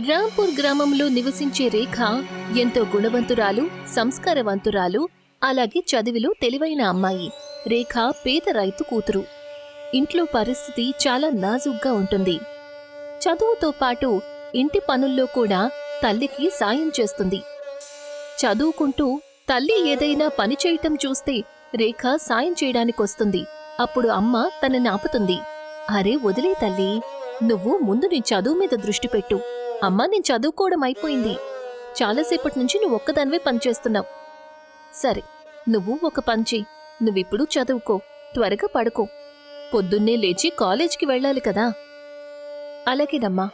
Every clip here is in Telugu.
రాంపూర్ గ్రామంలో నివసించే రేఖ ఎంతో గుణవంతురాలు సంస్కారవంతురాలు అలాగే చదివిలో తెలివైన అమ్మాయి. రేఖ పేద రైతు కూతురు. ఇంట్లో పరిస్థితి చాలా నాజుగ్గా ఉంటుంది. చదువుతో పాటు ఇంటి పనుల్లో కూడా తల్లికి సాయం చేస్తుంది. చదువుకుంటూ తల్లి ఏదైనా పని చేయటం చూస్తే రేఖ సాయం చేయడానికొస్తుంది అప్పుడు అమ్మ తనని ఆపుతుంది. అరే వదిలే తల్లి నువ్వు ముందు నీ చదువు మీద దృష్టి పెట్టు. అమ్మా నేను చదువుకోవడం అయిపోయింది. చాలాసేపటి నుంచి నువ్వు ఒక్కదానివే పనిచేస్తున్నావు సరే నువ్వు ఒక పంచి నువ్విప్పుడు చదువుకో త్వరగా పడుకో. పొద్దున్నే లేచి కాలేజ్కి వెళ్ళాలి కదా. అలాగేనమ్మా.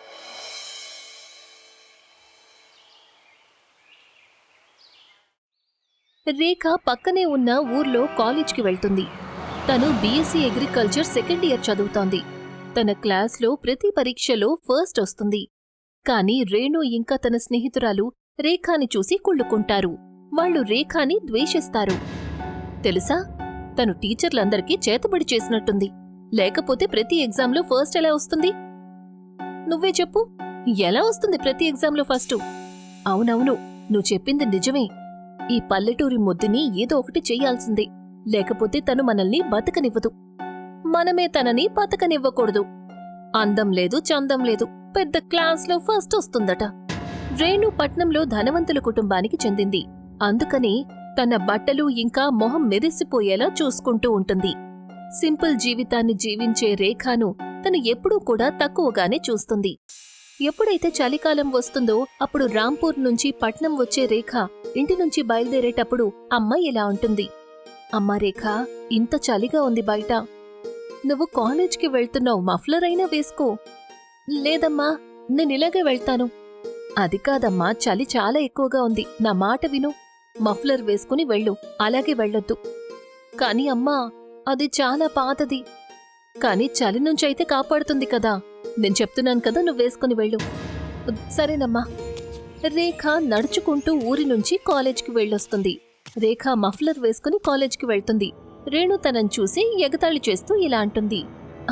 రేఖ పక్కనే ఉన్న ఊర్లో కాలేజ్కి వెళ్తుంది. తను బీఎస్సీ అగ్రికల్చర్ సెకండ్ ఇయర్ చదువుతోంది. తన క్లాస్లో ప్రతి పరీక్షలో ఫస్ట్ వస్తుంది. కానీ రేణు ఇంకా తన స్నేహితురాలు రేఖాని చూసి కుళ్ళుకుంటారు. వాళ్ళు రేఖాని ద్వేషిస్తారు. తెలుసా? తను టీచర్లందరికీ చేతబడి చేసినట్టుంది. లేకపోతే ప్రతి ఎగ్జామ్లో ఫస్ట్ ఎలా వస్తుంది? నువ్వే చెప్పు. ఎలా వస్తుంది ప్రతి ఎగ్జామ్లో ఫస్ట్? అవునవును నువ్వు చెప్పింది నిజమే. ఈ పల్లెటూరి ముద్దుని ఏదో ఒకటి చెయ్యాల్సిందే లేకపోతే తను మనల్ని బతకనివ్వదు. మనమే తనని బతకనివ్వకూడదు. అందం లేదు చందం లేదు. పెద్ద క్లాస్లో ఫస్ట్ వస్తుందట. రేణు పట్నంలో ధనవంతుల కుటుంబానికి చెందింది. అందుకని తన బట్టలు ఇంకా మొహం మెరిసిపోయేలా చూసుకుంటూ ఉంటుంది. సింపుల్ జీవితాన్ని జీవించే రేఖాను తను ఎప్పుడూ కూడా తక్కువగానే చూస్తుంది. ఎప్పుడైతే చలికాలం వస్తుందో అప్పుడు రాంపూర్ నుంచి పట్నం వచ్చే రేఖ ఇంటి నుంచి బయలుదేరేటప్పుడు అమ్మ ఇలా ఉంటుంది అమ్మ రేఖ ఇంత చలిగా ఉంది బయట. నువ్వు కాలేజ్కి వెళ్తున్నావు మఫ్లర్ అయినా వేసుకో. లేదమ్మా నేను ఇలాగే వెళ్తాను. అది కాదమ్మా చలి చాలా ఎక్కువగా ఉంది. నా మాట విను. మఫ్లర్ వేసుకుని వెళ్ళు. అలాగే వెళ్ళొద్దు. కాని అమ్మా అది చాలా పాతది. కాని చలి నుంచైతే కాపాడుతుంది కదా. నేను చెప్తున్నాను కదా నువ్వు వేసుకుని వెళ్ళు. సరేనమ్మా. రేఖ నడుచుకుంటూ ఊరి నుంచి కాలేజ్కి వెళ్ళొస్తుంది. రేఖ మఫ్లర్ వేసుకుని కాలేజ్కి వెళ్తుంది. రేణు తనని చూసి ఎగతాళి చేస్తూ ఇలా అంటుంది.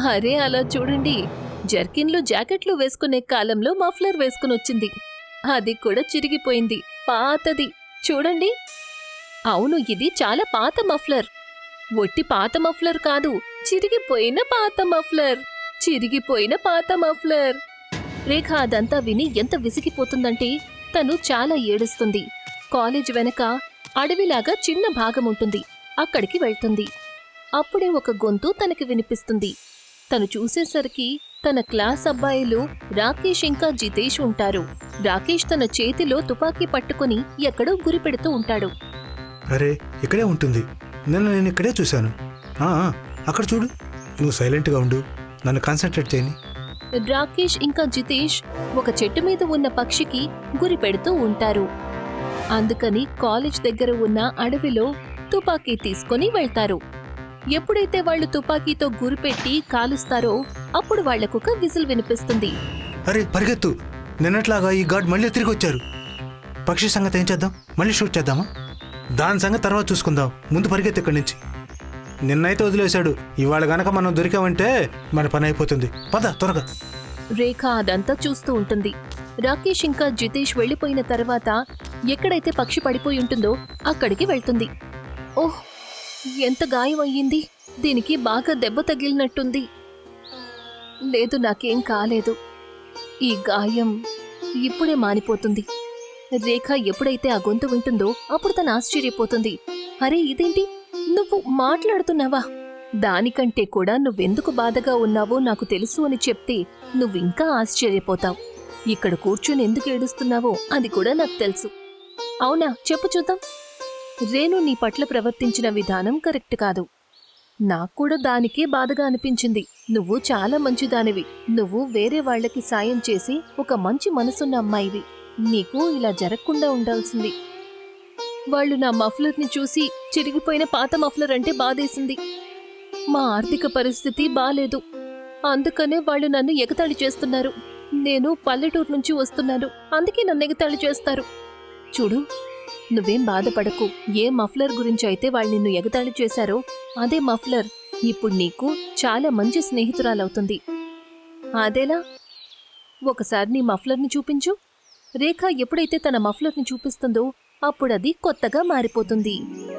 అరే అలా చూడండి. జర్కిన్లు జాకెట్లు వేసుకునే కాలంలో మఫ్లర్ వేసుకుని వచ్చింది. అది కూడా చిరిగిపోయింది. పాతది. చూడండి. అవును ఇది చాలా పాత మఫ్లర్. ఒట్టి పాత మఫ్లర్ కాదు. చిరిగిపోయిన పాత మఫ్లర్. చిరిగిపోయిన పాత మఫ్లర్. రేఖ అదంతా విని ఎంత విసిగిపోతుందంటే తను చాలా ఏడుస్తుంది. కాలేజ్ వెనక అడవిలాగా చిన్న భాగం ఉంటుంది. అక్కడికి వెళ్తుంది. అప్పుడే ఒక గొంతు తనకి వినిపిస్తుంది. తను చూసేసరికి తన క్లాస్ అబ్బాయిలు రాకేష్ ఇంకా జితేష్ ఉంటారు. రాకేష్ తన చేతిలో తుపాకీ పట్టుకుని ఎక్కడో గురిపెడుతూ ఉంటాడు. అరే ఇక్కడే ఉంటుంది. నిన్న నేను ఇక్కడే చూశాను. ఆ, ఆ, అక్కడ చూడు. నువ్వు సైలెంట్గా ఉండు. నన్ను కాన్సన్ట్రేట్ చేయని. రాకేష్ ఇంకా జితేష్ ఒక చెట్టు మీద ఉన్న పక్షికి గురి పెడుతూ ఉంటారు. అందుకని కాలేజ్ దగ్గర ఉన్న అడవిలో తుపాకీ తీసుకొని వెళ్తారు. ఎప్పుడైతే వాళ్ళు తుపాకీతో గురిపెట్టి కాలుస్తారో అప్పుడు వాళ్ళకొక విజిల్ వినిపిస్తుంది. అరే పరిగెత్తు. నిన్నట్లాగా ఈ గాడ్ మళ్ళీ తిరిగి వచ్చారు పక్షి సంగతి ఏం చేద్దాం? మళ్ళీ షూట్ చేద్దామా? దాని సంగతి తర్వాత చూసుకుందాం. ముందు పరిగెత్తు ఇక్కడి నుంచి. నిన్నైతే వదిలేశాడు. ఇవాళ గనక మనం దొరికామంటే మన పని అయిపోతుంది. పద త్వరగా. రేఖ అదంతా చూస్తూ ఉంటుంది. రాకేష్ ఇంకా జితేష్ వెళ్ళిపోయిన తర్వాత ఎక్కడైతే పక్షి పడిపోయి ఉంటుందో అక్కడికి వెళ్తుంది. ఓహ్ ఎంత గాయం అయ్యింది దీనికి బాగా దెబ్బ తగిలినట్టుంది. లేదు నాకేం కాలేదు. ఈ గాయం ఇప్పుడే మానిపోతుంది. రేఖ ఎప్పుడైతే ఆ గొంతు వింటుందో అప్పుడు తను ఆశ్చర్యపోతుంది. అరే ఇదేంటి? నువ్వు మాట్లాడుతున్నావా? దానికంటే కూడా నువ్వెందుకు బాధగా ఉన్నావో నాకు తెలుసు అని చెప్తే నువ్వింకా ఆశ్చర్యపోతావు. ఇక్కడ కూర్చొని ఎందుకు ఏడుస్తున్నావో అది కూడా నాకు తెలుసు. అవునా? చెప్పు చూద్దాం. రేణు నీ పట్ల ప్రవర్తించిన విధానం కరెక్ట్ కాదు. నాకు కూడా దానికే బాధగా అనిపించింది. నువ్వు చాలా మంచిదానివి. నువ్వు వేరే వాళ్ళకి సాయం చేసి ఒక మంచి మనసున్న అమ్మాయివి. నీకు ఇలా జరగకుండా ఉండాల్సింది. వాళ్ళు నా మఫ్లర్ని చూసి చిరిగిపోయిన పాత మఫ్లర్ అంటే బాధేసింది. మా ఆర్థిక పరిస్థితి బాలేదు. అందుకనే వాళ్ళు నన్ను ఎగతాళి చేస్తున్నారు. నేను పల్లెటూరు నుంచి వస్తున్నాను. అందుకే నన్ను ఎగతాళి చేస్తారు. చూడు నువ్వేం బాధపడకు. ఏ మఫ్లర్ గురించి అయితే వాళ్ళు నిన్ను ఎగతాళి చేశారో అదే మఫ్లర్ ఇప్పుడు నీకు చాలా మంచి స్నేహితురాలవుతుంది. అదేలా? ఒకసారి నీ మఫ్లర్ని చూపించు. రేఖ ఎప్పుడైతే తన మఫ్లర్ని చూపిస్తుందో అప్పుడది కొత్తగా మారిపోతుంది.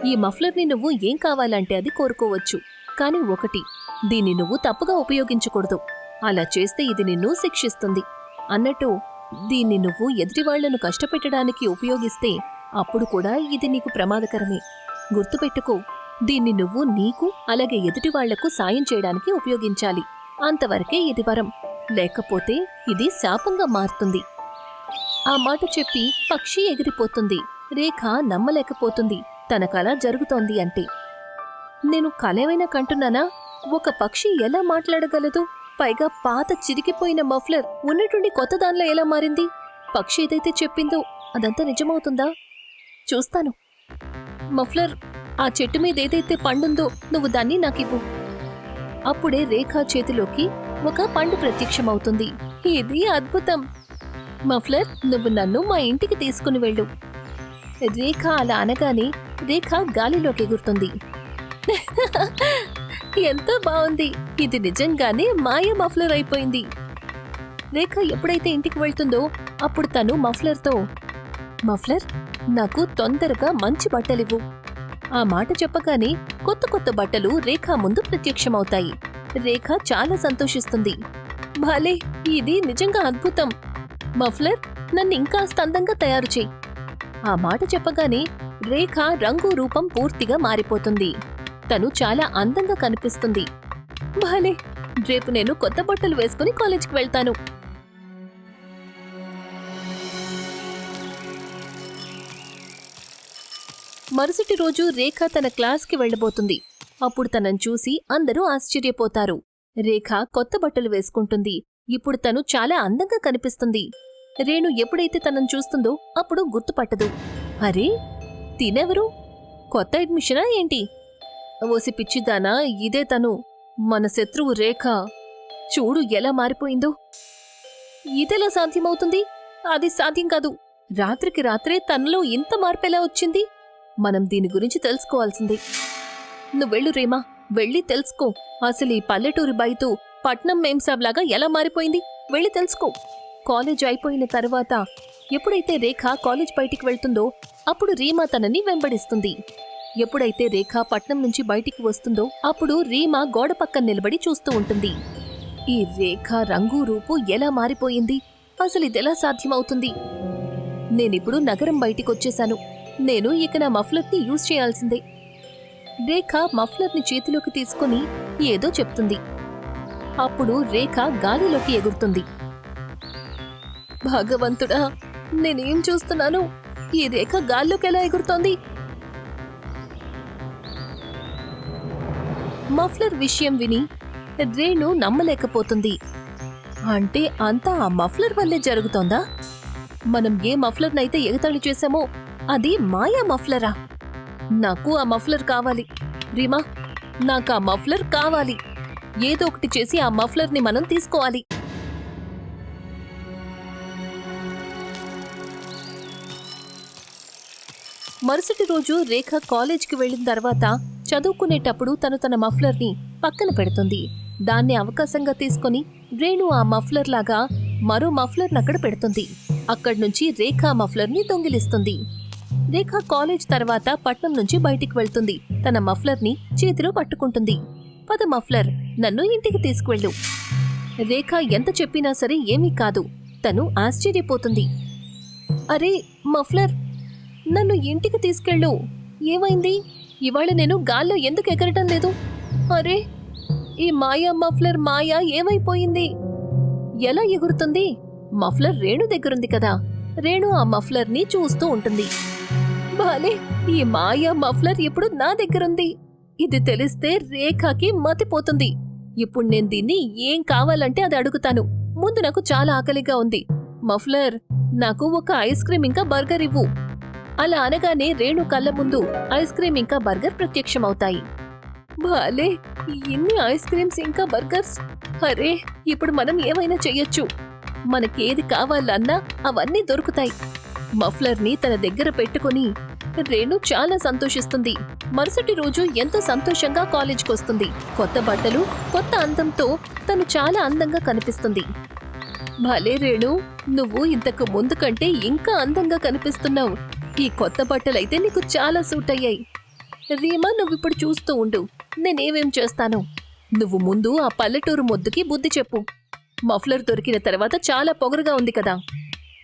ఈ మఫ్లర్ని నువ్వు ఏం కావాలంటే అది కోరుకోవచ్చు. కానీ ఒకటి దీన్ని నువ్వు తప్పుగా ఉపయోగించకూడదు. అలా చేస్తే ఇది నిన్ను శిక్షిస్తుంది. అన్నట్టు దీన్ని నువ్వు ఎదుటివాళ్ళను కష్టపెట్టడానికి ఉపయోగిస్తే అప్పుడు కూడా ఇది నీకు ప్రమాదకరమే. గుర్తుపెట్టుకో దీన్ని నువ్వు నీకు అలాగే ఎదుటివాళ్ళకు సాయం చేయడానికి ఉపయోగించాలి. అంతవరకే ఇది వరం. లేకపోతే ఇది శాపంగా మారుతుంది. ఆ మాట చెప్పి పక్షి ఎగిరిపోతుంది. రేఖ నమ్మలేకపోతుంది. తన కళ జరుగుతోంది అంటే. నేను కలేమైనా కంటున్నానా? ఒక పక్షి ఎలా మాట్లాడగలదు? పైగా పాత చిరిగిపోయిన మఫ్లర్ ఉన్నటువంటి కొత్త దానిలో ఎలా మారింది? పక్షి ఏదైతే చెప్పిందో అదంతా నిజమవుతుందా? చూస్తాను. మఫ్లర్ ఆ చెట్టు మీద ఏదైతే పండుందో నువ్వు దాన్ని నాకివ్వు. అప్పుడే రేఖా చేతిలోకి ఒక పండు ప్రత్యక్షమవుతుంది. ఇది అద్భుతం. మఫ్లర్ నువ్వు నన్ను మా ఇంటికి తీసుకుని వెళ్ళు. రేఖ అలా అనగానే రేఖ గాలిలోకి ఎగురుతుంది. ఎంతో బాగుంది ఇది నిజంగానే మాయ మఫ్లర్ అయిపోయింది. రేఖ ఎప్పుడైతే ఇంటికి వెళ్తుందో అప్పుడు తను మఫ్లర్తో మఫ్లర్ నాకు తొందరగా మంచి బట్టలివ్వు. ఆ మాట చెప్పగానే కొత్త కొత్త బట్టలు రేఖ ముందు ప్రత్యక్షమవుతాయి. రేఖ చాలా సంతోషిస్తుంది. భలే! ఇది నిజంగా అద్భుతం. మఫ్లర్ నన్ను ఇంకా అందంగా తయారు చేయి. ఆ మాట చెప్పగానే రేఖ రంగు రూపం పూర్తిగా మారిపోతుంది. తను చాలా అందంగా కనిపిస్తుంది. భలే! రేపు నేను కొత్త బట్టలు వేసుకుని కాలేజ్కి వెళ్తాను. మరుసటి రోజు రేఖ తన క్లాస్కి వెళ్ళబోతుంది అప్పుడు తనను చూసి అందరూ ఆశ్చర్యపోతారు. రేఖ కొత్త బట్టలు వేసుకుంటుంది. ఇప్పుడు తను చాలా అందంగా కనిపిస్తుంది. రేణు ఎప్పుడైతే తనను చూస్తుందో అప్పుడు గుర్తుపట్టదు. అరే! తినెవరు? కొత్త అడ్మిషనా ఏంటి? ఓసి పిచ్చిదానా ఇదే తను. మన శత్రువు రేఖ. చూడు ఎలా మారిపోయిందో. ఇదెలా సాధ్యమవుతుంది? అది సాధ్యం కాదు. రాత్రికి రాత్రే తనలో ఇంత మార్పెలా వచ్చింది? మనం దీని గురించి తెలుసుకోవాల్సిందే. నువ్వెళ్ళు రేమా వెళ్ళి తెలుసుకో. అసలు ఈ పల్లెటూరి బయతు పట్నం మేంసాబ్లాగా ఎలా మారిపోయింది? వెళ్ళి తెలుసుకో. కాలేజ్ అయిపోయిన తర్వాత ఎప్పుడైతే రేఖ కాలేజ్ బయటికి వెళ్తుందో అప్పుడు రీమా తనని వెంబడిస్తుంది. ఎప్పుడైతే రేఖ పట్నం నుంచి బయటికి వస్తుందో అప్పుడు రీమా గోడ పక్కన నిలబడి చూస్తూ ఉంటుంది. ఈ రేఖ రంగు రూపు ఎలా మారిపోయింది? అసలు ఇదెలా సాధ్యమవుతుంది? నేనిప్పుడు నగరం బయటికి వచ్చేశాను నేను ఇక నా మఫ్లర్ని యూజ్ చేయాల్సిందే. రేఖ మఫ్లర్ని చేతిలోకి తీసుకుని ఏదో చెప్తుంది. అప్పుడు రేఖ గాలిలోకి ఎగురుతుంది. భగవంతుడా నేనేం చూస్తున్నాను? ఈ రేఖ గాల్లోకి ఎలా ఎగురుతోంది? మఫ్లర్ విషయం విని రేణు నమ్మలేకపోతుంది. అంటే అంతా ఆ మఫ్లర్ వల్లే జరుగుతోందా? మనం ఏ మఫ్లర్నైతే ఎగతాళి చేశామో అది మాయా మఫ్లరా? నాకు ఆ మఫ్లర్ కావాలి. రీమా నాకు ఆ మఫ్లర్ కావాలి. ఏదో ఒకటి చేసి ఆ మఫ్లర్ని మనం తీసుకోవాలి. మరుసటి రోజు రేఖ కాలేజ్కి వెళ్ళిన తర్వాత చదువుకునేటప్పుడు తను తన మఫ్లర్ని పక్కన పెడుతుంది. దాన్ని అవకాశంగా తీసుకొని రేణు ఆ మఫ్లర్ లాగా మరో మఫ్లర్ని అక్కడ పెడుతుంది. అక్కడి నుంచి రేఖ మఫ్లర్ని దొంగిలిస్తుంది. రేఖ కాలేజ్ తర్వాత పట్నం నుంచి బయటికి వెళ్తుంది. తన మఫ్లర్ని చేతిలో పట్టుకుంటుంది. పద మఫ్లర్ నన్ను ఇంటికి తీసుకువెళ్ళు. రేఖ ఎంత చెప్పినా సరే ఏమీ కాదు. తను ఆశ్చర్యపోతుంది. అరే మఫ్లర్ నన్ను ఇంటికి తీసుకెళ్ళు. ఏమైంది? ఇవాళ నేను గాల్లో ఎందుకు ఎగరటం లేదు? అరే ఈ మాయా మఫ్లర్ మాయా ఏమైపోయింది? ఎలా ఎగురుతుంది? మఫ్లర్ రేణు దగ్గరుంది కదా. రేణు ఆ మఫ్లర్ని చూస్తూ ఉంటుంది. బాలే ఈ మాయా మఫ్లర్ ఇప్పుడు నా దగ్గరుంది. ఇది తెలిస్తే రేఖకి మతిపోతుంది ఇప్పుడు నేను దీన్ని ఏం కావాలంటే అది అడుగుతాను. ముందు నాకు చాలా ఆకలిగా ఉంది. మఫ్లర్ నాకు ఒక ఐస్ క్రీమ్ ఇంకా బర్గర్ ఇవ్వు. అలా అనగానే రేణు కళ్ళ ముందు ఐస్ క్రీమ్ ఇంకా బర్గర్ ప్రత్యక్షమవుతాయి. బాలే ఇన్ని ఐస్ క్రీమ్స్ ఇంకా బర్గర్స్? అరే ఇప్పుడు మనం ఏమైనా చెయ్యొచ్చు. మనకేది కావాలన్నా అవన్నీ దొరుకుతాయి. మఫ్లర్ని తన దగ్గర పెట్టుకుని రేణు చాలా సంతోషిస్తుంది. మరుసటి రోజు ఎంతో సంతోషంగా కాలేజ్కి వస్తుంది కొత్త బట్టలు కొత్త అందంతో తను చాలా అందంగా కనిపిస్తుంది. భలే రేణు నువ్వు ఇంతకు ముందు కంటే ఇంకా అందంగా కనిపిస్తున్నావు. ఈ కొత్త బట్టలైతే నీకు చాలా సూట్ అయ్యాయి రీమా నువ్విప్పుడు చూస్తూ ఉండు. నేనేమేం చేస్తాను? నువ్వు ముందు ఆ పల్లెటూరు మొద్దుకి బుద్ధి చెప్పు. మఫ్లర్ దొరికిన తర్వాత చాలా పొగరుగా ఉంది కదా.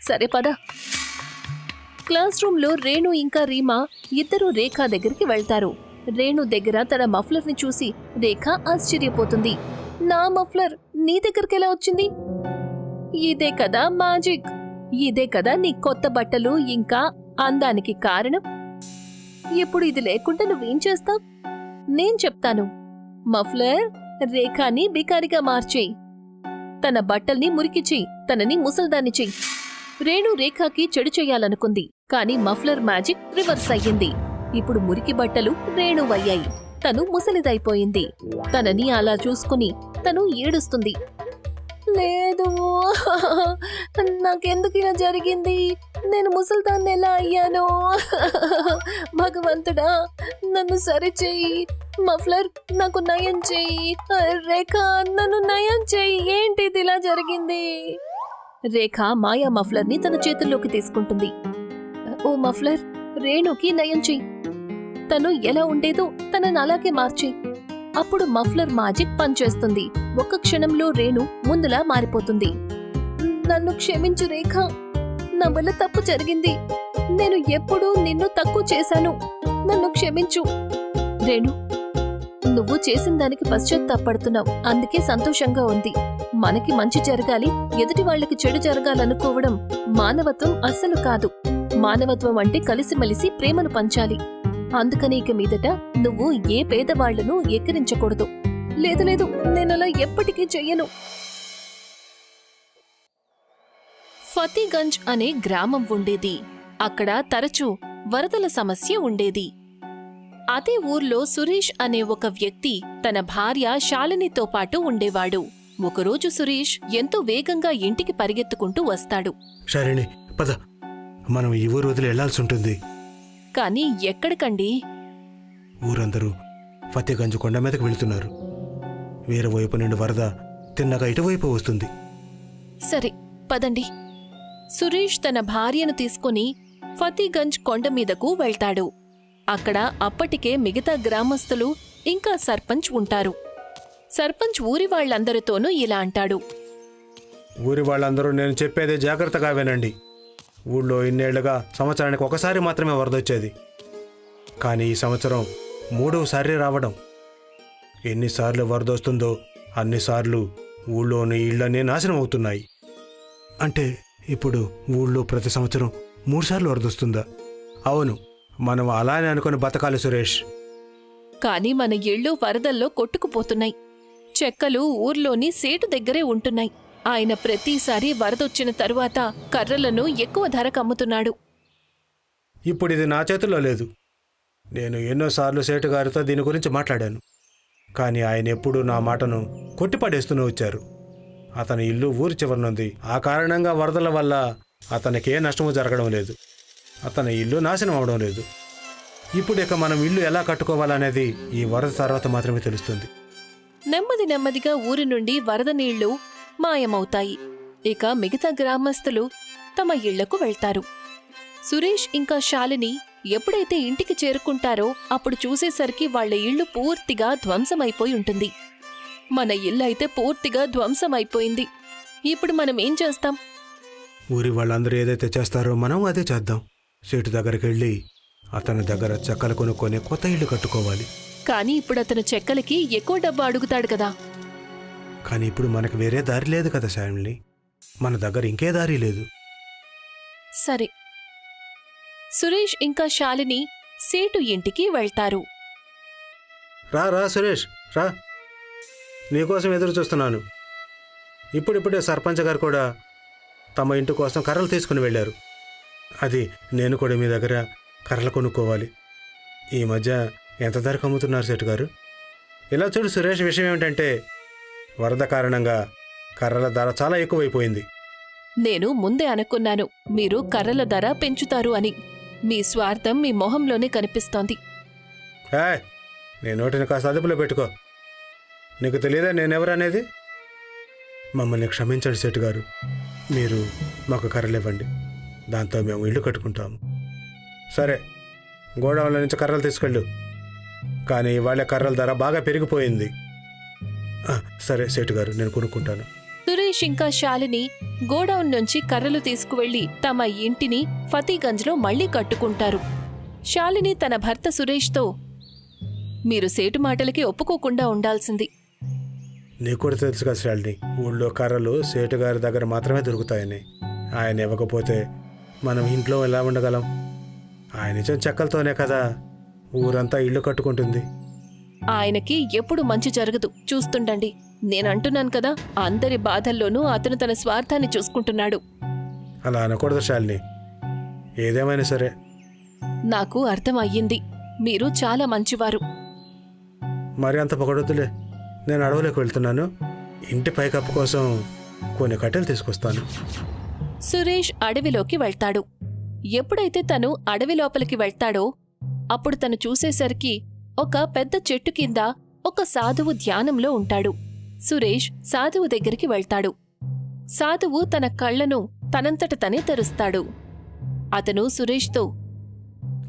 సరే పదా. క్లాస్ రూమ్లో రేణు ఇంకా రీమా ఇద్దరు రేఖ దగ్గరికి వెళ్తారు. రేణు దగ్గర తన మఫ్లర్ని చూసి రేఖ ఆశ్చర్యపోతుంది. నా మఫ్లర్ నీ దగ్గరికి ఎలా వచ్చింది? ఇదే కదా మాజిక్ ఇదే కదా నీ కొత్త బట్టలు ఇంకా అందానికి కారణం. ఇప్పుడు ఇది లేకుండా నువ్వేం చేస్తావు? నేను చెప్తాను. మఫ్లర్ రేఖాని బికారిగా మార్చేయి. తన బట్టల్ని మురికి చెయ్యి తనని ముసల్దాన్ని చెయ్యి. రేణు రేఖకి చెడు చేయాలనుకుంది కాని మఫ్లర్ మ్యాజిక్ రివర్స్ అయ్యింది. ఇప్పుడు మురికి బట్టలు రేణువయ్యాయి. తను ముసలిదైపోయింది. తనని అలా చూసుకుని తను ఏడుస్తుంది. లేదు నాకెందుకు ఇలా జరిగింది? నేను ముసల్దాన్ని ఎలా అయ్యాను? భగవంతుడా నన్ను సరిచేయి. మఫ్లర్ నాకు నయం చెయ్యి రేఖ నన్ను నయం చెయ్యి ఏంటిది ఇలా జరిగింది? రేఖ మాయా మఫ్లర్ని తన చేతుల్లోకి తీసుకుంటుంది. ఓ మఫ్లర్ రేణుకి నయం చెయ్యి. తను ఎలా ఉండేదో తనని అలాగే మార్చి అప్పుడు మఫ్లర్ మాజిక్ పనిచేస్తుంది. ఒక్క క్షణంలో రేణు ముందులా మారిపోతుంది. నన్ను క్షమించు రేఖ. నా వల్ల తప్పు జరిగింది. నేను ఎప్పుడూ నిన్ను తక్కువ చేశాను. నన్ను క్షమించు. రేణు నువ్వు చేసిన దానికి పశ్చాత్తాపడుతున్నావు. అందుకే సంతోషంగా ఉంది. మనకి మంచి జరగాలి ఎదుటి వాళ్ళకి చెడు జరగాలనుకోవడం మానవత్వం అస్సలు కాదు. మానవత్వం అంటే కలిసిమెలిసి ప్రేమను పంచాలి. అందుకని ఇక మీదట నువ్వు ఏ పేదవాళ్ళను ఎక్కిరించకూడదు. లేదు లేదు నేనలా ఎప్పటికీ చెయ్యను. ఫతీగంజ్ అనే గ్రామం ఉండేది. అక్కడ తరచూ వరదల సమస్య ఉండేది. అదే ఊర్లో సురేష్ అనే ఒక వ్యక్తి తన భార్య శాలినితో పాటు ఉండేవాడు. ఒకరోజు సురేష్ ఎంతో వేగంగా ఇంటికి పరిగెత్తుకుంటూ వస్తాడు. పద. మనం ఈ ఊరు వదిలి వెళ్ళాల్సి ఉంటుంది. కాని ఎక్కడికండి? ఊరందరూ ఫతేగంజ్ కొండ మీదకి వెళుతున్నారు. వేరే వైపు నుండి వరద తిన్నగా ఇటువైపు వస్తుంది. సరే పదండి. సురేష్ తన భార్యను తీసుకుని ఫతీగంజ్ కొండ మీదకు వెళ్తాడు. అక్కడ అప్పటికే మిగతా గ్రామస్తులు ఇంకా సర్పంచ్ ఉంటారు. సర్పంచ్ ఊరి వాళ్ళందరితోనూ ఇలా అంటాడు. ఊరి వాళ్ళందరూ నేను చెప్పేది జాగ్రత్తగా వినండి. ఊళ్ళో ఇన్నేళ్ళుగా సంవత్సరానికి ఒకసారి మాత్రమే వరదొచ్చేది. కానీ ఈ సంవత్సరం మూడవసారి రావడం. ఎన్నిసార్లు వరదొస్తుందో అన్నిసార్లు ఊళ్ళోని ఇళ్ళన్నీ నాశనం అవుతున్నాయి అంటే ఇప్పుడు ఊళ్ళో ప్రతి సంవత్సరం మూడుసార్లు వరదొస్తుందా? అవును. మనం అలానే అనుకుని బతకాలి సురేష్. కాని మన ఇళ్ళు వరదల్లో కొట్టుకుపోతున్నాయి. చెక్కలు ఊర్లోని సేటు దగ్గరే ఉంటున్నాయి. ఆయన ప్రతిసారి వరదొచ్చిన తరువాత కర్రలను ఎక్కువ ధరకు అమ్ముతున్నాడు ఇప్పుడు ఇది నా చేతుల్లో లేదు. నేను ఎన్నోసార్లు సేటు గారితో దీని గురించి మాట్లాడాను. కానీ ఆయన ఎప్పుడూ నా మాటను కొట్టిపడేస్తూనే వచ్చారు. అతని ఇల్లు ఊరి చివరనుంది. ఆ కారణంగా వరదల వల్ల అతనికి ఏ నష్టము జరగడం లేదు. అతని ఇల్లు నాశనం అవడం లేదు. ఇప్పుడు ఇక మనం ఇల్లు ఎలా కట్టుకోవాలనేది ఈ వరద తర్వాత మాత్రమే తెలుస్తుంది. నెమ్మది నెమ్మదిగా ఊరి నుండి వరద నీళ్ళు మాయమవుతాయి. ఇక మిగతా గ్రామస్తులు తమ ఇళ్ళకు వెళ్తారు. సురేష్ ఇంకా శాలిని ఎప్పుడైతే ఇంటికి చేరుకుంటారో అప్పుడు చూసేసరికి వాళ్ళ ఇల్లు పూర్తిగా ధ్వంసమైపోయి ఉంటుంది. మన ఇల్లు అయితే పూర్తిగా ధ్వంసమైపోయింది. ఇప్పుడు మనం ఏం చేస్తాం? ఊరి వాళ్ళందరూ ఏదైతే చేస్తారో మనం అదే చేద్దాం. సేటు దగ్గరికి వెళ్ళి అతని దగ్గర చెక్కలు కొనుక్కొని కొత్త ఇల్లు కట్టుకోవాలి. కానీ ఇప్పుడు అతను చెక్కలకి ఎక్కువ డబ్బు అడుగుతాడు కదా. కానీ ఇప్పుడు మనకు వేరే దారి లేదు కదా శామిలి మన దగ్గర ఇంకే దారి లేదు. సరే. సురేష్ ఇంకా శాలిని సేటు ఇంటికి వెళ్తారు. రా రా సురేష్ రా. నీకోసం ఎదురు చూస్తున్నాను. ఇప్పుడిప్పుడే సర్పంచ్ గారు కూడా తమ ఇంటి కోసం కర్రలు తీసుకుని వెళ్ళారు. అది నేను కూడా మీ దగ్గర కర్రలు కొనుక్కోవాలి. ఈ మధ్య ఎంత ధరకు అమ్ముతున్నారు సెట్ గారు? ఇలా చూడు సురేష్ విషయం ఏమిటంటే వరద కారణంగా కర్రల ధర చాలా ఎక్కువైపోయింది. నేను ముందే అనుకున్నాను మీరు కర్రల ధర పెంచుతారు అని. మీ స్వార్థం మీ మొహంలోనే కనిపిస్తోంది. ఏయ్ నీ నోటిని కాస్త అదుపులో పెట్టుకో. నీకు తెలియదా నేనెవరనేది మమ్మల్ని క్షమించండి సెట్ గారు మీరు మాకు కర్రలు ఇవ్వండి. దాంతో మేము ఇల్లు కట్టుకుంటాము సరే గోడౌన్ల నుంచి కర్రలు తీసుకెళ్ళు. కానీ వాళ్ళ కర్రల ధర బాగా పెరిగిపోయింది. సరే సేటు గారు నేను కొనుక్కుంటాను. సురేష్ ఇంకా శాలిని గోడౌన్ నుంచి కర్రలు తీసుకువెళ్ళి తమ ఇంటిని ఫతీగంజ్లో మళ్ళీ కట్టుకుంటారు. శాలిని తన భర్త సురేష్తో మీరు సేటు మాటలకి ఒప్పుకోకుండా ఉండాల్సింది. నీకు కూడా తెలుసు కదా శాలిని ఊళ్ళో కర్రలు సేటు గారి దగ్గర మాత్రమే దొరుకుతాయని. ఆయన ఇవ్వకపోతే మనం ఇంట్లో ఎలా ఉండగలం? ఆయన ఇచ్చిన చెక్కలతోనే కదా ఊరంతా ఇల్లు కట్టుకుంటుంది. ఆయనకి ఎప్పుడు మంచి జరగదు. చూస్తుండండి. నేనంటున్నాను కదా అందరి బాధల్లోనూ అతను తన స్వార్థాన్ని చూసుకుంటున్నాడు. అలా అనకూడదు శాలిని. ఏదేమైనా సరే. నాకు అర్థం అయ్యింది మీరు చాలా మంచివారు. మరి అంత పొగడొద్దులే. నేను అడవులోకి వెళ్తున్నాను. ఇంటి పైకప్పు కోసం కొన్ని కట్టెలు తీసుకొస్తాను. సురేష్ అడవిలోకి వెళ్తాడు. ఎప్పుడైతే తను అడవి లోపలికి వెళ్తాడో అప్పుడు తను చూసేసరికి ఒక పెద్ద చెట్టు కింద ఒక సాధువు ధ్యానంలో ఉంటాడు. సురేష్ సాధువు దగ్గరికి వెళ్తాడు. సాధువు తన కళ్ళను తనంతట తనే తెరుస్తాడు. అతను సురేష్తో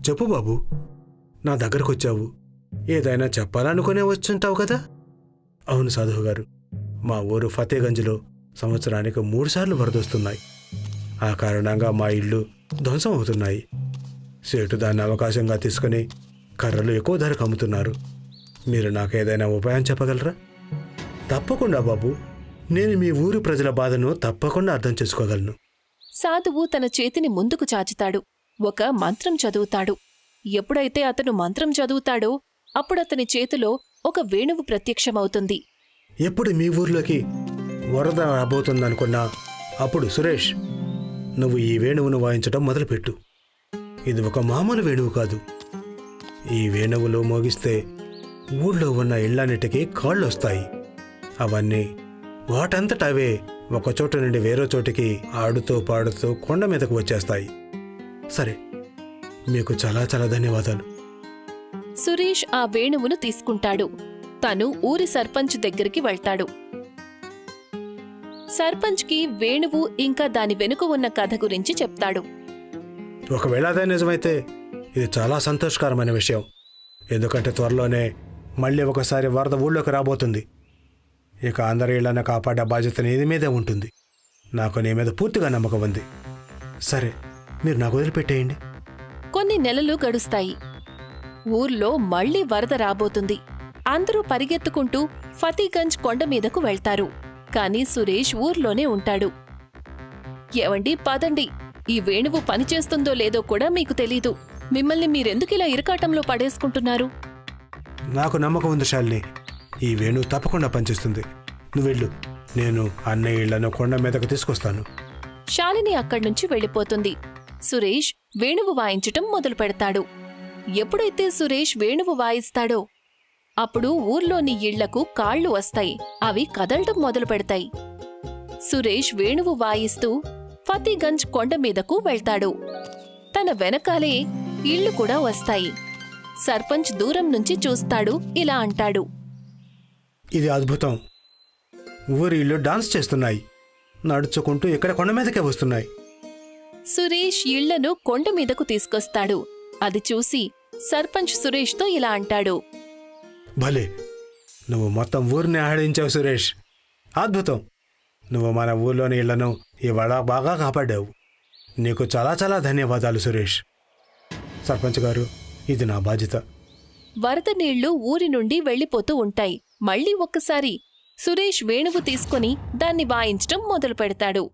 చెప్పు బాబు నా దగ్గరకొచ్చావు. ఏదైనా చెప్పాలనుకునే వచ్చుంటావు కదా? అవును సాధువు గారు మా ఊరు ఫతేగంజ్లో సంవత్సరానికి మూడుసార్లు వరదొస్తున్నాయి. ఆ కారణంగా మా ఇల్లు ధ్వంసం అవుతున్నాయి. సేటు దాన్ని అవకాశంగా తీసుకుని కర్రలు ఎక్కువ ధరకు అమ్ముతున్నారు మీరు నాకు ఏదైనా ఉపాయం చెప్పగలరా? తప్పకుండా బాబు. నేను మీ ఊరి ప్రజల బాధను తప్పకుండా అర్థం చేసుకోగలను. సాధువు తన చేతిని ముందుకు చాచుతాడు. ఒక మంత్రం చదువుతాడు. ఎప్పుడైతే అతను మంత్రం చదువుతాడో అప్పుడతని చేతిలో ఒక వేణువు ప్రత్యక్షమవుతుంది. ఎప్పుడు మీ ఊర్లోకి వరద రాబోతుందనుకున్నా అప్పుడు సురేష్ నువ్వు ఈ వేణువును వాయించటం మొదలుపెట్టు. ఇది ఒక మామూలు వేణువు కాదు. ఈ వేణువులో మోగిస్తే ఊళ్ళో ఉన్న ఇళ్ళన్నిటికీ కాళ్ళు వస్తాయి అవన్నీ వాటంతట అవే ఒక నుండి వేరే చోటికి ఆడుతూ పాడుతూ కొండ మీదకు వచ్చేస్తాయి. సరే మీకు చాలా చాలా ధన్యవాదాలు. సురేష్ ఆ వేణువును తీసుకుంటాడు. తను ఊరి సర్పంచ్ దగ్గరికి వెళ్తాడు. సర్పంచ్కి వేణువు ఇంకా దాని వెనుక ఉన్న కథ గురించి చెప్తాడు. ఒకవేళ అదే నిజమైతే ఇది చాలా సంతోషకరమైన విషయం. ఎందుకంటే త్వరలోనే మళ్ళీ ఒకసారి వరద ఊళ్ళోకి రాబోతుంది. ఇక అందరి ఇళ్ళను కాపాడే బాధ్యత నీది మీదే ఉంటుంది. నాకు నీ మీద పూర్తిగా నమ్మకం ఉంది. సరే మీరు నాకు వదిలిపెట్టేయండి. కొన్ని నెలలు గడుస్తాయి. ఊర్లో మళ్ళీ వరద రాబోతుంది. అందరూ పరిగెత్తుకుంటూ ఫతీగంజ్ కొండ మీదకు వెళ్తారు. కాని సురేష్ ఊర్లోనే ఉంటాడు. ఏవండి పదండి. ఈ వేణువు పనిచేస్తుందో లేదో కూడా మీకు తెలీదు. మిమ్మల్ని మీరెందుకిలా ఇరకాటంలో పడేసుకుంటున్నారు? నాకు నమ్మకం ఉంది శాలిని. ఈ వేణు తప్పకుండా పనిచేస్తుంది. నువ్వు వెళ్ళు. నేను అన్నయ్య ఇళ్ళను కొండ మీదకు తీసుకొస్తాను. శాలిని అక్కడ్నుంచి వెళ్ళిపోతుంది. సురేష్ వేణువు వాయించటం మొదలు పెడతాడు ఎప్పుడైతే సురేష్ వేణువు వాయిస్తాడో అప్పుడు ఊర్లోని ఇళ్ళకు కాళ్ళు వస్తాయి. అవి కదలటం మొదలు పెడతాయి. సురేష్ వేణువు వాయిస్తూ ఫతీగంజ్ కొండ మీదకు వెళ్తాడు. తన వెనకాలే ఇళ్ళు కూడా వస్తాయి. సర్పంచ్ దూరం నుంచి చూస్తాడు ఇలా అంటాడు. ఇది అద్భుతం. ఊరి ఇల్లు డాన్స్ చేస్తున్నాయి. నడుచుకుంటూ ఇక్కడ కొండ మీదకే వస్తున్నాయి. సురేష్ ఇళ్ళను కొండ మీదకు తీసుకొస్తాడు. అది చూసి సర్పంచ్ సురేష్తో ఇలా అంటాడు. భలే. నువ్వు మొత్తం ఊరిని ఆడించావు సురేష్. అద్భుతం. నువ్వు మన ఊర్లోని ఇళ్ళను ఇవాళ బాగా కాపాడావు. నీకు చాలా చాలా ధన్యవాదాలు సురేష్. సర్పంచ్ గారు ఇది నా బాధ్యత. వరద నీళ్ళు ఊరి నుండి వెళ్ళిపోతూ ఉంటాయి. మళ్ళీ ఒక్కసారి సురేష్ వేణువు తీసుకుని దాన్ని వాయించటం మొదలు పెడతాడు.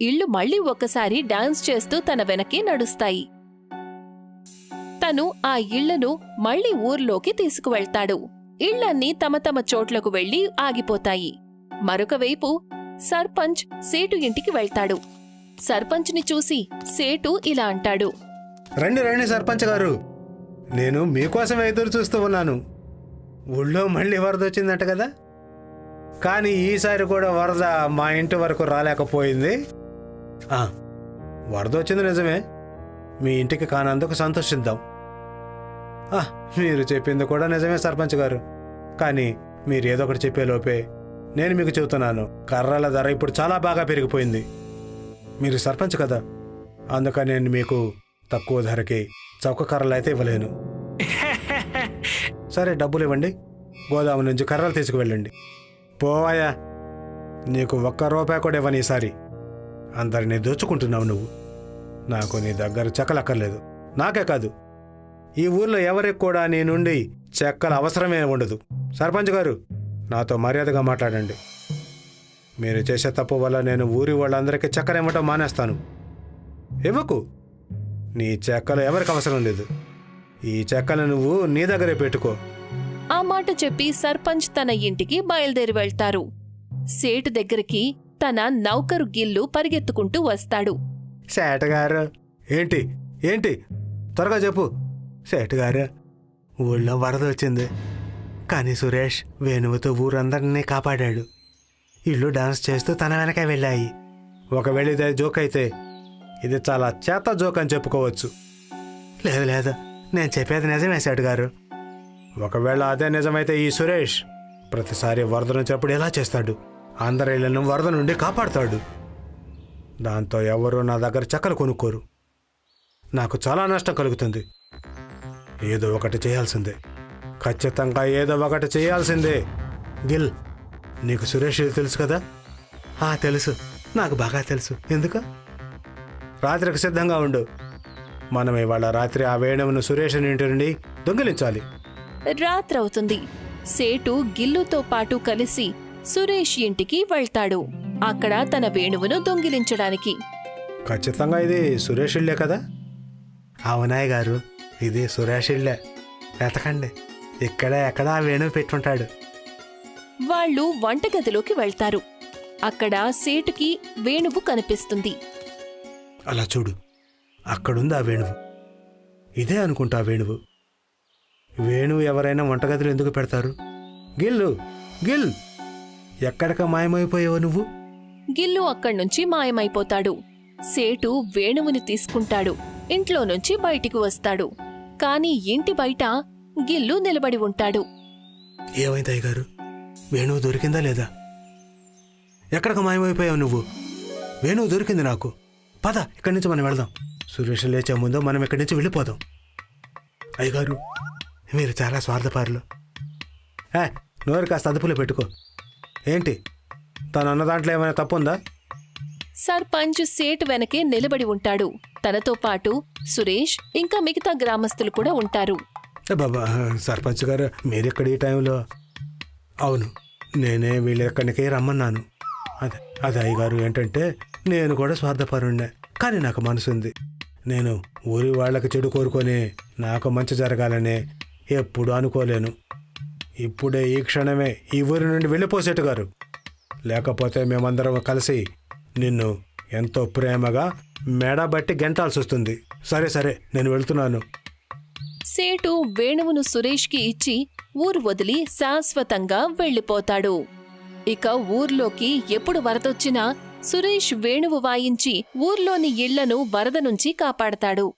ఇళ్ళు మళ్ళీ ఒక్కసారి డాన్స్ చేస్తూ తన వెనకే నడుస్తాయి. తను ఆ ఇళ్ళను మళ్ళీ ఊర్లోకి తీసుకువెళ్తాడు. ఇళ్ళన్నీ తమ తమ చోట్లకు వెళ్ళి ఆగిపోతాయి. మరొక వైపు సర్పంచ్ సేటు ఇంటికి వెళ్తాడు. సర్పంచ్ని చూసి సేటు ఇలా అంటాడు. రండి రండి సర్పంచ్ గారు. నేను మీకోసం ఎదురు చూస్తూ ఉన్నాను. ఊళ్ళో మళ్ళీ వరద వచ్చిందంట కదా. కానీ ఈసారి కూడా వరద మా ఇంటి వరకు రాలేకపోయింది. ఆ, వరద వచ్చింది నిజమే. మీ ఇంటికి కానందుకు సంతోషిద్దాం. మీరు చెప్పింది కూడా నిజమే సర్పంచ్ గారు. కానీ మీరు ఏదో ఒకటి చెప్పే లోపే నేను మీకు చెబుతున్నాను. కర్రల ధర ఇప్పుడు చాలా బాగా పెరిగిపోయింది. మీరు సర్పంచ్ కదా? అందుకని నేను మీకు తక్కువ ధరకి చౌక కర్రలు అయితే ఇవ్వలేను. సరే డబ్బులు ఇవ్వండి. గోదాము నుంచి కర్రలు తీసుకువెళ్ళండి. పోవాయా? నీకు ఒక్క రూపాయి కూడా ఇవ్వను ఈసారి. అందరినీ దోచుకుంటున్నావు నువ్వు. నాకు నీ దగ్గర చెక్కలక్కర్లేదు. నాకే కాదు. ఈ ఊర్లో ఎవరికి కూడా నీ నుండి చెక్కల అవసరమే ఉండదు. సర్పంచ్ గారు నాతో మర్యాదగా మాట్లాడండి. మీరు చేసే తప్పు వల్ల నేను ఊరి వాళ్ళందరికీ చక్కెర ఇవ్వటం మానేస్తాను. ఇవ్వకు. నీ చెక్కలు ఎవరికి అవసరం లేదు. ఈ చెక్కలు నువ్వు నీ దగ్గరే పెట్టుకో. ఆ మాట చెప్పి సర్పంచ్ తన ఇంటికి బయలుదేరి వెళ్తారు. సేటు దగ్గరికి తన నౌకరు గిల్లు పరిగెత్తుకుంటూ వస్తాడు. సేటగారు ఏంటి ఏంటి? త్వరగా చెప్పు. సేటగారు ఊళ్ళో వరద వచ్చింది. కానీ సురేష్ వేణువుతో ఊరందరినీ కాపాడాడు. ఇల్లు డాన్స్ చేస్తూ తన వెనక వెళ్ళాయి. ఒకవేళ ఇదే జోక్ అయితే ఇది చాలా చేత జోక్ అని చెప్పుకోవచ్చు. లేదు లేదు నేను చెప్పేది నిజమే సేటు గారు. ఒకవేళ అదే నిజమైతే ఈ సురేష్ ప్రతిసారి వరద నుంచినప్పుడు ఎలా చేస్తాడు? అందరి ఇళ్ళను వరద నుండి కాపాడుతాడు. దాంతో ఎవరు నా దగ్గర చక్కలు కొనుక్కోరు. నాకు చాలా నష్టం కలుగుతుంది. ఏదో ఒకటి చేయాల్సిందే. ఖచ్చితంగా ఏదో ఒకటి చేయాల్సిందే. గిల్ నీకు సురేష్ తెలుసు కదా? ఆ తెలుసు. నాకు బాగా తెలుసు. ఎందుకు? రాత్రికి సిద్ధంగా ఉండు. మనం ఇవాళ రాత్రి ఆ వేణువును సురేష్ ఇంటి నుండి దొంగిలించాలి. రాత్రవుతుంది. సేటు గిల్లుతో పాటు కలిసి సురేష్ ఇంటికి వెళ్తాడు. అక్కడ తన వేణువును దొంగిలించడానికి. ఖచ్చితంగా ఇది సురేష్ ఇల్లే కదా? అవునాయ్ గారు. ఇది సురేష్ వెతకండి. ఇక్కడ ఎక్కడ ఆ వేణువు పెట్టుంటాడు. వాళ్ళు వంటగదిలోకి వెళ్తారు. అక్కడ సేటుకి వేణువు కనిపిస్తుంది. అలా చూడు. అక్కడుంది ఆ వేణువు. ఇదే అనుకుంటా వేణువు. వేణువు ఎవరైనా వంటగదిలో ఎందుకు పెడతారు? గిల్లు గిల్! ఎక్కడిక మాయమైపోయావు నువ్వు? గిల్లు అక్కడ్నుంచి మాయమైపోతాడు. సేటు వేణువుని తీసుకుంటాడు. ఇంట్లో నుంచి బయటికి వస్తాడు. కాని ఇంటి బయట గిల్లు నిలబడి ఉంటాడు. ఏమైంది అయ్యగారు? వేణువు దొరికిందా లేదా? ఎక్కడికి మాయమైపోయావు నువ్వు? వేణువు దొరికింది నాకు. పద ఇక్కడి నుంచి మనం వెళదాం. సురేష్ లేచే ముందు మనం ఇక్కడి నుంచి వెళ్ళిపోదాం. అయ్యగారు మీరు చాలా స్వార్థపరులు. ఏ నోరు కాస్త అదుపులో పెట్టుకో. ఏంటి? తను అన్న దాంట్లో ఏమైనా తప్పు ఉందా సర్పంచ్ సేట్ వెనకే నిలబడి ఉంటాడు. తనతో పాటు సురేష్ ఇంకా మిగతా గ్రామస్తులు కూడా ఉంటారు. బాబా సర్పంచ్ గారు మీరెక్కడ ఈ టైంలో? అవును నేనే వీళ్ళెక్కడికి రమ్మన్నాను. అదే అదే అయ్యగారు ఏంటంటే నేను కూడా స్వార్థపరుణ్ణే కానీ నాకు మనసు ఉంది. నేను ఊరి వాళ్ళకి చెడు కోరుకొని నాకు మంచి జరగాలని ఎప్పుడు అనుకోలేను. ఇప్పుడే ఈ క్షణమే ఈ ఊరి నుండి వెళ్ళిపోసేటు గారు. లేకపోతే మేమందరం కలిసి నిన్ను ఎంతో ప్రేమగా మెడబట్టి గెంటాల్సి వస్తుంది సరే సరే నేను వెళ్తున్నాను. సేటు వేణువును సురేష్కి ఇచ్చి ఊరు వదిలి శాశ్వతంగా వెళ్ళిపోతాడు. ఇక ఊర్లోకి ఎప్పుడు వరదొచ్చినా సురేష్ వేణువు వాయించి ఊర్లోని ఇళ్ళను వరద నుంచి కాపాడతాడు.